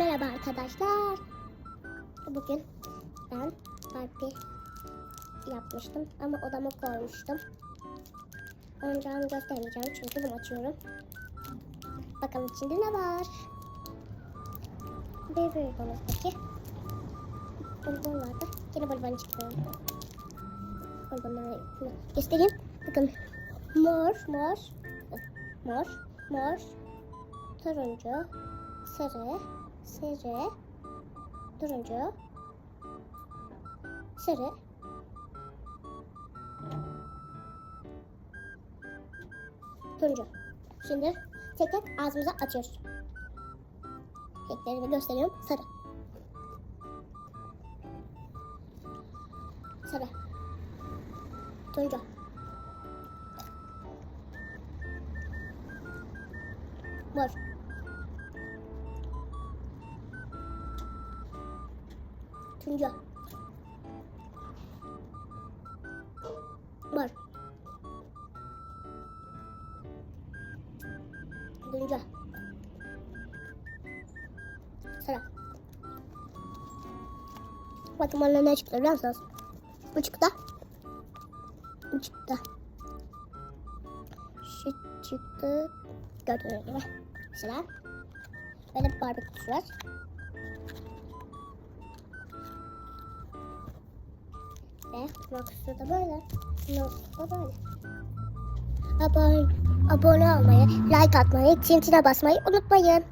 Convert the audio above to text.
Merhaba arkadaşlar. Bugün ben Barbie yapmıştım ama odama koymuştum. Oyuncağımı göstermeyeceğim çünkü bunu açıyorum. Bakalım içinde ne var. Bir bonus'taki bonbon vardı. Yine bonbon çıktı. Bonbonları göstereyim. Bakın mor, mor, mor, mor, turuncu, sarı, sarı, turuncu, sarı, turuncu. Şimdi tek tek ağzımıza açıyoruz. Renklerini gösteriyorum. Sarı. Sarı. Turuncu. Mor. Turuncu. Mor. Turuncu. Sarı. Bakın bana ne çıktı biliyor musunuz? Bu çıktı. Bu çıktı. Şu çıktı. Gördüğünüz gibi. Mesela böyle bir Barbie kutusu var. Ve kutusu da böyle. Da böyle. Abone, abone olmayı, like atmayı, çintine basmayı unutmayın.